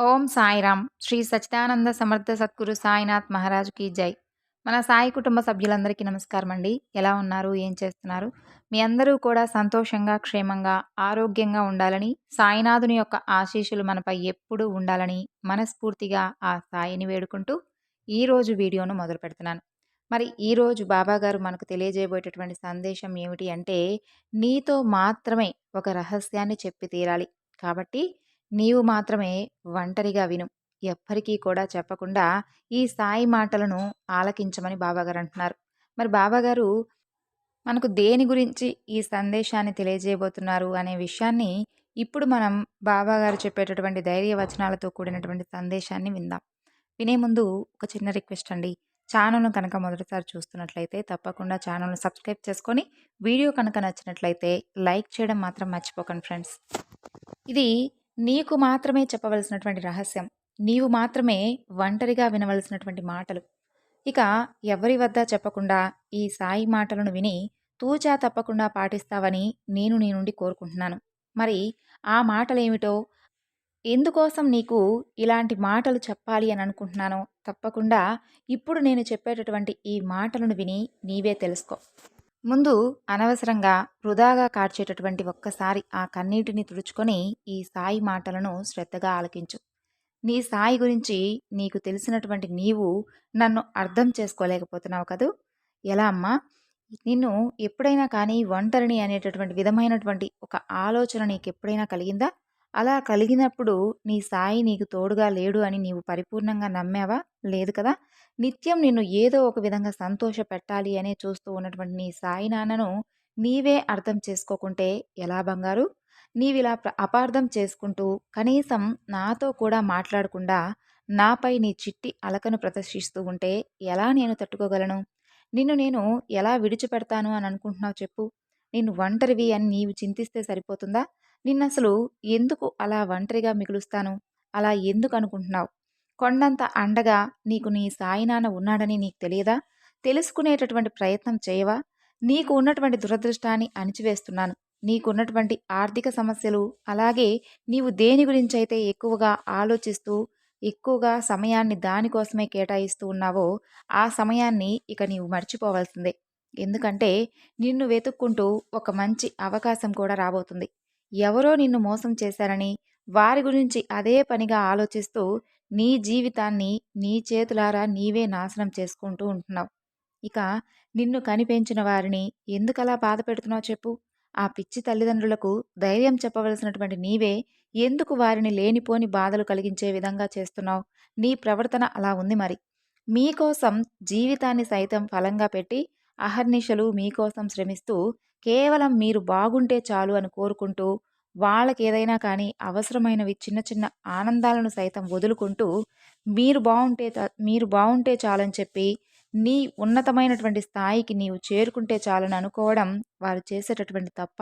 ఓం సాయిరామ్. శ్రీ సచ్చిదానంద సమర్థ సద్గురు సాయినాథ్ మహారాజుకి జై. మన సాయి కుటుంబ సభ్యులందరికీ నమస్కారం అండి ఎలా ఉన్నారు? ఏం చేస్తున్నారు? మీ అందరూ కూడా సంతోషంగా క్షేమంగా ఆరోగ్యంగా ఉండాలని సాయినాథుని యొక్క ఆశీస్సులు మనపై ఎప్పుడూ ఉండాలని మనస్ఫూర్తిగా ఆ సాయిని వేడుకుంటూ ఈరోజు వీడియోను మొదలు పెడుతున్నాను. మరి ఈరోజు బాబాగారు మనకు తెలియజేయబోయేటటువంటి సందేశం ఏమిటి అంటే నీతో మాత్రమే ఒక రహస్యాన్ని చెప్పి తీరాలి. కాబట్టి నీవు మాత్రమే ఒంటరిగా విను. ఎవ్వరికీ కూడా చెప్పకుండా ఈ సాయి మాటలను ఆలకించమని బాబాగారు అంటున్నారు మరి బాబాగారు మనకు దేని గురించి ఈ సందేశాన్ని తెలియజేయబోతున్నారు అనే విషయాన్ని ఇప్పుడు మనం బాబాగారు చెప్పేటటువంటి ధైర్య వచనాలతో కూడినటువంటి సందేశాన్ని విందాం. వినే ముందు ఒక చిన్న రిక్వెస్ట్ అండి. ఛానల్ను కనుక మొదటిసారి చూస్తున్నట్లయితే తప్పకుండా ఛానల్ను సబ్స్క్రైబ్ చేసుకొని వీడియో కనుక నచ్చినట్లయితే లైక్ చేయడం మాత్రం మర్చిపోకండి ఫ్రెండ్స్. ఇది నీకు మాత్రమే చెప్పవలసినటువంటి రహస్యం. నీవు మాత్రమే ఒంటరిగా వినవలసినటువంటి మాటలు. ఇక ఎవరి వద్ద చెప్పకుండా ఈ సాయి మాటలను విని తూచా తప్పకుండా పాటిస్తావని నేను నీ నుండి కోరుకుంటున్నాను. మరి ఆ మాటలేమిటో? ఎందుకోసం నీకు ఇలాంటి మాటలు చెప్పాలి అని అనుకుంటున్నానో తప్పకుండా ఇప్పుడు నేను చెప్పేటటువంటి ఈ మాటలను విని నీవే తెలుసుకో. ముందు అనవసరంగా వృధాగా కార్చేటటువంటి ఒక్కసారి ఆ కన్నీటిని తుడుచుకొని ఈ సాయి మాటలను శ్రద్ధగా ఆలకించు. నీ సాయి గురించి నీకు తెలిసినటువంటి నీవు నన్ను అర్థం చేసుకోలేకపోతున్నావు కదూ? ఎలా అమ్మా? నిన్ను ఎప్పుడైనా కానీ ఒంటరిని అనేటటువంటి విధమైనటువంటి ఒక ఆలోచన నీకు ఎప్పుడైనా కలిగిందా? అలా కలిగినప్పుడు నీ సాయి నీకు తోడుగా లేడు అని నీవు పరిపూర్ణంగా నమ్మావా? లేదు కదా? నిత్యం నిన్ను ఏదో ఒక విధంగా సంతోష పెట్టాలి అనే చూస్తూ ఉన్నటువంటి నీ సాయి నాన్నను నీవే అర్థం చేసుకోకుంటే ఎలా బంగారు? నీవిలా అపార్థం చేసుకుంటూ కనీసం నాతో కూడా మాట్లాడకుండా నాపై నీ చిట్టి అలకను ప్రదర్శిస్తూ ఉంటే ఎలా నేను తట్టుకోగలను? నిన్ను నేను ఎలా విడిచిపెడతాను అని అనుకుంటున్నావు చెప్పు. నిన్ను ఒంటరివి అని నీవు చింతిస్తే సరిపోతుందా? నిన్నసలు ఎందుకు అలా ఒంటరిగా మిగులుస్తాను? అలా ఎందుకు అనుకుంటున్నావు? కొండంత అండగా నీకు నీ సాయినాన్న ఉన్నాడని నీకు తెలియదా? తెలుసుకునేటటువంటి ప్రయత్నం చేయవా? నీకు ఉన్నటువంటి దురదృష్టాన్ని అణిచివేస్తున్నాను. నీకున్నటువంటి ఆర్థిక సమస్యలు అలాగే నీవు దేని గురించి అయితే ఎక్కువగా ఆలోచిస్తూ ఎక్కువగా సమయాన్ని దానికోసమే కేటాయిస్తూ ఉన్నావో ఆ సమయాన్ని ఇక నీవు మర్చిపోవాల్సిందే. ఎందుకంటే నిన్ను వెతుక్కుంటూ ఒక మంచి అవకాశం కూడా రాబోతుంది. ఎవరో నిన్ను మోసం చేశారని వారి గురించి అదే పనిగా ఆలోచిస్తూ నీ జీవితాన్ని నీ చేతులారా నీవే నాశనం చేసుకుంటూ ఉంటున్నావు. ఇక నిన్ను కనిపెంచిన వారిని ఎందుకలా బాధ పెడుతున్నావు చెప్పు. ఆ పిచ్చి తల్లిదండ్రులకు ధైర్యం చెప్పవలసినటువంటి నీవే ఎందుకు వారిని లేనిపోని బాధలు కలిగించే విధంగా చేస్తున్నావు? నీ ప్రవర్తన అలా ఉంది మరి. మీకోసం జీవితాన్ని సైతం ఫలంగా పెట్టి అహర్నిశలు మీకోసం శ్రమిస్తూ కేవలం మీరు బాగుంటే చాలు అని కోరుకుంటూ వాళ్ళకి ఏదైనా కానీ అవసరమైనవి చిన్న చిన్న ఆనందాలను సైతం వదులుకుంటూ మీరు బాగుంటే మీరు బాగుంటే చాలని చెప్పి నీ ఉన్నతమైనటువంటి స్థాయికి నీవు చేరుకుంటే చాలని అనుకోవడం వారు చేసేటటువంటి తప్ప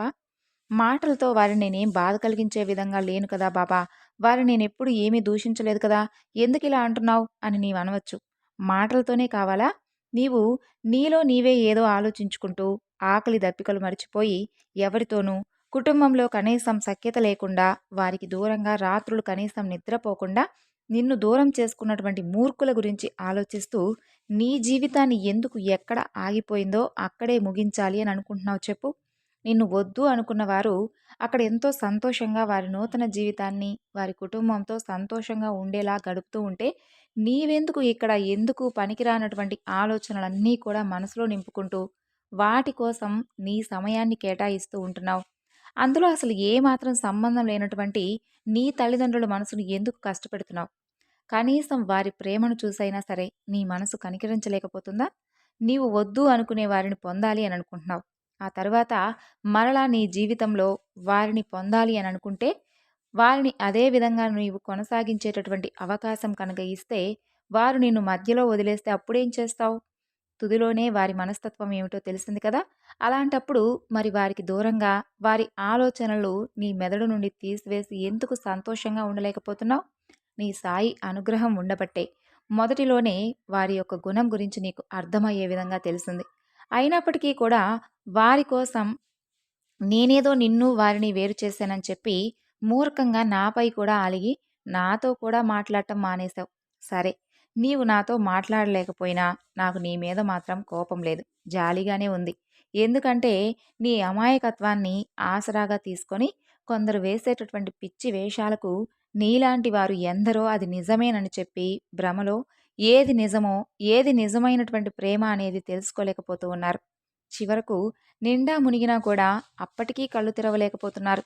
మాటలతో వారిని నేనేం బాధ కలిగించే విధంగా లేను కదా బాబా. వారిని నేను ఎప్పుడు ఏమీ దూషించలేదు కదా. ఎందుకు ఇలా అంటున్నావు? అని నీవు అనవచ్చు. మాటలతోనే కావాలా? నీవు నీలో నీవే ఏదో ఆలోచించుకుంటూ ఆకలి దప్పికలు మర్చిపోయి ఎవరితోనూ కుటుంబంలో కనీసం సఖ్యత లేకుండా వారికి దూరంగా రాత్రులు కనీసం నిద్రపోకుండా నిన్ను దూరం చేసుకున్నటువంటి మూర్ఖుల గురించి ఆలోచిస్తూ నీ జీవితాన్ని ఎందుకు ఎక్కడ ఆగిపోయిందో అక్కడే ముగించాలి అని అనుకుంటున్నావు చెప్పు. నిన్ను వద్దు అనుకున్న వారు అక్కడ ఎంతో సంతోషంగా వారి నూతన జీవితాన్ని వారి కుటుంబంతో సంతోషంగా ఉండేలా గడుపుతూ ఉంటే నీవెందుకు ఇక్కడ ఎందుకు పనికిరానటువంటి ఆలోచనలన్నీ కూడా మనసులో నింపుకుంటూ వాటి కోసం నీ సమయాన్ని కేటాయిస్తూ ఉంటున్నావు. అందులో అసలు ఏమాత్రం సంబంధం లేనటువంటి నీ తల్లిదండ్రుల మనసును ఎందుకు కష్టపెడుతున్నావు? కనీసం వారి ప్రేమను చూసైనా సరే నీ మనసు కనికరించలేకపోతుందా? నీవు వద్దు అనుకునే వారిని పొందాలి అని అనుకుంటున్నావు. ఆ తర్వాత మరలా నీ జీవితంలో వారిని పొందాలి అని అనుకుంటే వారిని అదే విధంగా నీవు కొనసాగించేటటువంటి అవకాశం కనుక ఇస్తే వారు నిన్ను మధ్యలో వదిలేస్తే అప్పుడేం చేస్తావు? తుదిలోనే వారి మనస్తత్వం ఏమిటో తెలిసింది కదా? అలాంటప్పుడు మరి వారికి దూరంగా వారి ఆలోచనలు నీ మెదడు నుండి తీసివేసి ఎందుకు సంతోషంగా ఉండలేకపోతున్నావు? నీ సాయి అనుగ్రహం ఉండబట్టే. మొదటిలోనే వారి యొక్క గుణం గురించి నీకు అర్థమయ్యే విధంగా తెలిసింది. అయినప్పటికీ కూడా వారి కోసం నేనేదో నిన్ను వారిని వేరు చేశానని చెప్పి మూర్ఖంగా నాపై కూడా అలిగి నాతో కూడా మాట్లాడటం మానేశావు. సరే నీవు నాతో మాట్లాడలేకపోయినా నాకు నీ మీద మాత్రం కోపం లేదు. జాలిగానే ఉంది. ఎందుకంటే నీ అమాయకత్వాన్ని ఆసరాగా తీసుకొని కొందరు వేసేటటువంటి పిచ్చి వేషాలకు నీలాంటి వారు ఎందరో అది నిజమేనని చెప్పి భ్రమలో ఏది నిజమో ఏది నిజమైనటువంటి ప్రేమ అనేది తెలుసుకోలేకపోతూ ఉన్నారు. చివరకు నిండా మునిగినా కూడా అప్పటికీ కళ్ళు తెరవలేకపోతున్నారు.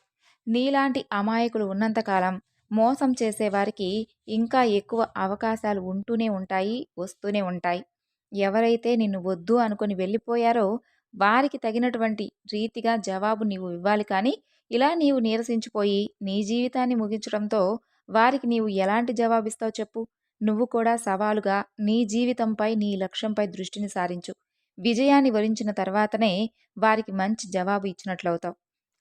నీలాంటి అమాయకులు ఉన్నంతకాలం మోసం చేసేవారికి ఇంకా ఎక్కువ అవకాశాలు ఉంటూనే ఉంటాయి వస్తూనే ఉంటాయి. ఎవరైతే నిన్ను వద్దు అనుకుని వెళ్ళిపోయారో వారికి తగినటువంటి రీతిగా జవాబు నీవు ఇవ్వాలి కానీ ఇలా నీవు నీరసించిపోయి నీ జీవితాన్ని ముగించడంతో వారికి నీవు ఎలాంటి జవాబిస్తావు చెప్పు? నువ్వు కూడా సవాలుగా నీ జీవితంపై నీ లక్ష్యంపై దృష్టిని సారించు. విజయాన్ని వరించిన తర్వాతనే వారికి మంచి జవాబు ఇచ్చినట్లవుతావు.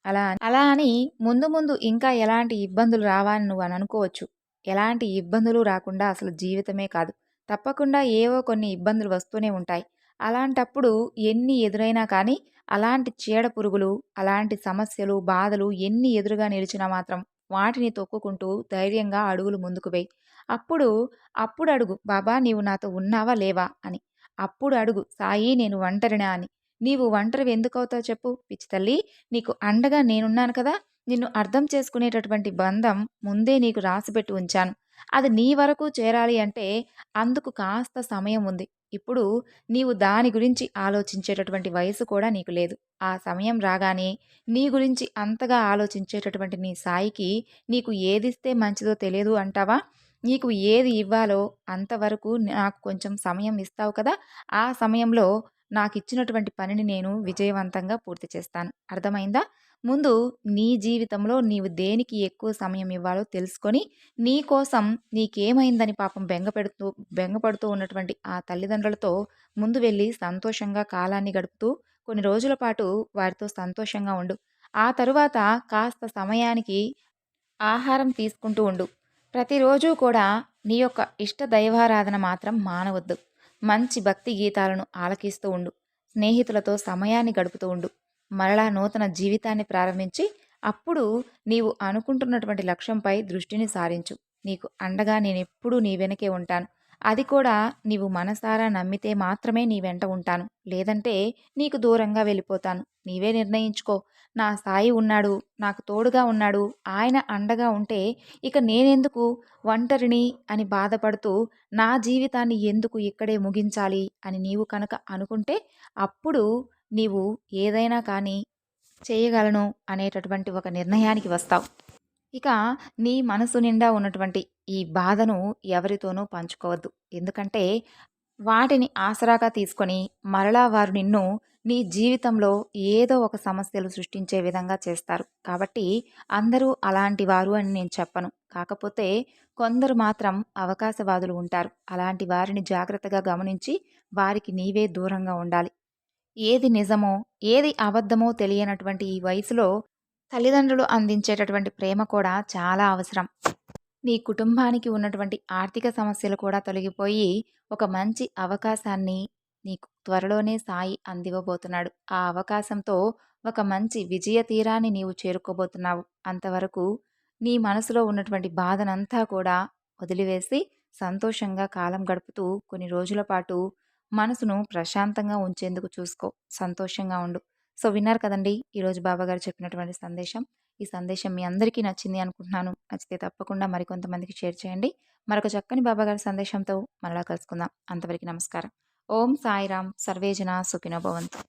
అలా అలా అని ముందు ముందు ఇంకా ఎలాంటి ఇబ్బందులు రావని నువ్వు అని అనుకోవచ్చు. ఎలాంటి ఇబ్బందులు రాకుండా అసలు జీవితమే కాదు. తప్పకుండా ఏవో కొన్ని ఇబ్బందులు వస్తూనే ఉంటాయి. అలాంటప్పుడు ఎన్ని ఎదురైనా కానీ అలాంటి చీడ పురుగులు అలాంటి సమస్యలు బాధలు ఎన్ని ఎదురుగా నిలిచినా మాత్రం వాటిని తొక్కుకుంటూ ధైర్యంగా అడుగులు ముందుకు వేయి. అప్పుడు అప్పుడు అడుగు బాబా నీవు నాతో ఉన్నావా లేవా? అని. అప్పుడు అడుగు సాయి నేను ఒంటరినా? అని. నీవు ఒంటరి ఎందుకవుతావు చెప్పు? పిచ్చి తల్లి నీకు అండగా నేనున్నాను కదా నిన్ను అర్థం చేసుకునేటటువంటి బంధం ముందే నీకు రాసిపెట్టి ఉంచాను. అది నీ వరకు చేరాలి అంటే అందుకు కాస్త సమయం ఉంది. ఇప్పుడు నీవు దాని గురించి ఆలోచించేటటువంటి వయసు కూడా నీకు లేదు. ఆ సమయం రాగానే నీ గురించి అంతగా ఆలోచించేటటువంటి నీ సాయికి నీకు ఏదిస్తే మంచిదో తెలియదు అంటావా? నీకు ఏది ఇవ్వాలో అంతవరకు నాకు కొంచెం సమయం ఇస్తావు కదా ఆ సమయంలో నాకు ఇచ్చినటువంటి పనిని నేను విజయవంతంగా పూర్తి చేస్తాను. అర్థమైందా? ముందు నీ జీవితంలో నీవు దేనికి ఎక్కువ సమయం ఇవ్వాలో తెలుసుకొని నీ కోసం నీకేమైందని పాపం బెంగపెడుతూ బెంగపడుతూ ఉన్నటువంటి ఆ తల్లిదండ్రులతో ముందు వెళ్ళి సంతోషంగా కాలాన్ని గడుపుతూ కొన్ని రోజుల పాటు వారితో సంతోషంగా ఉండు. ఆ తరువాత కాస్త సమయానికి ఆహారం తీసుకుంటూ ఉండు. ప్రతిరోజు కూడా నీ యొక్క ఇష్ట దైవారాధన మాత్రం మానవద్దు. మంచి భక్తి గీతాలను ఆలకిస్తూ ఉండు. స్నేహితులతో సమయాన్ని గడుపుతూ ఉండు. మరలా నూతన జీవితాన్ని ప్రారంభించి అప్పుడు నీవు అనుకుంటున్నటువంటి లక్ష్యంపై దృష్టిని సారించు. నీకు అండగా నేను ఎప్పుడూ నీ వెనకే ఉంటాను. అది కూడా నీవు మనసారా నమ్మితే మాత్రమే నీ వెంట ఉంటాను. లేదంటే నీకు దూరంగా వెళ్ళిపోతాను. నీవే నిర్ణయించుకో. నా సాయి ఉన్నాడు నాకు తోడుగా ఉన్నాడు ఆయన అండగా ఉంటే ఇక నేనెందుకు ఒంటరిని అని బాధపడుతూ నా జీవితాన్ని ఎందుకు ఇక్కడే ముగించాలి అని నీవు కనుక అనుకుంటే అప్పుడు నీవు ఏదైనా కానీ చేయగలను అనేటటువంటి ఒక నిర్ణయానికి వస్తావు. ఇక నీ మనసు నిండా ఉన్నటువంటి ఈ బాధను ఎవరితోనూ పంచుకోవద్దు. ఎందుకంటే వాటిని ఆసరాగా తీసుకొని మరలా వారు నిన్ను నీ జీవితంలో ఏదో ఒక సమస్యలు సృష్టించే విధంగా చేస్తారు. కాబట్టి అందరూ అలాంటి వారు అని నేను చెప్పను. కాకపోతే కొందరు మాత్రం అవకాశవాదులు ఉంటారు. అలాంటి వారిని జాగ్రత్తగా గమనించి వారికి నీవే దూరంగా ఉండాలి. ఏది నిజమో ఏది అబద్ధమో తెలియనటువంటి ఈ వయసులో తల్లిదండ్రులు అందించేటటువంటి ప్రేమ కూడా చాలా అవసరం. నీ కుటుంబానికి ఉన్నటువంటి ఆర్థిక సమస్యలు కూడా తొలగిపోయి ఒక మంచి అవకాశాన్ని నీకు త్వరలోనే సాయి అందివ్వబోతున్నాడు. ఆ అవకాశంతో ఒక మంచి విజయ తీరాన్ని నీవు చేరుకోబోతున్నావు. అంతవరకు నీ మనసులో ఉన్నటువంటి బాధనంతా కూడా వదిలివేసి సంతోషంగా కాలం గడుపుతూ కొన్ని రోజుల పాటు మనసును ప్రశాంతంగా ఉంచేందుకు చూసుకో. సంతోషంగా ఉండు. సో విన్నారు కదండి ఈరోజు బాబాగారు చెప్పినటువంటి సందేశం. ఈ సందేశం మీ అందరికీ నచ్చింది అనుకుంటున్నాను. నచ్చితే తప్పకుండా మరికొంతమందికి షేర్ చేయండి. మరొక చక్కని బాబాగారి సందేశంతో మరలా కలుసుకుందాం. అంతవరకు నమస్కారం. ఓం సాయిరామ్ సర్వేజన సుఖినోభవంతు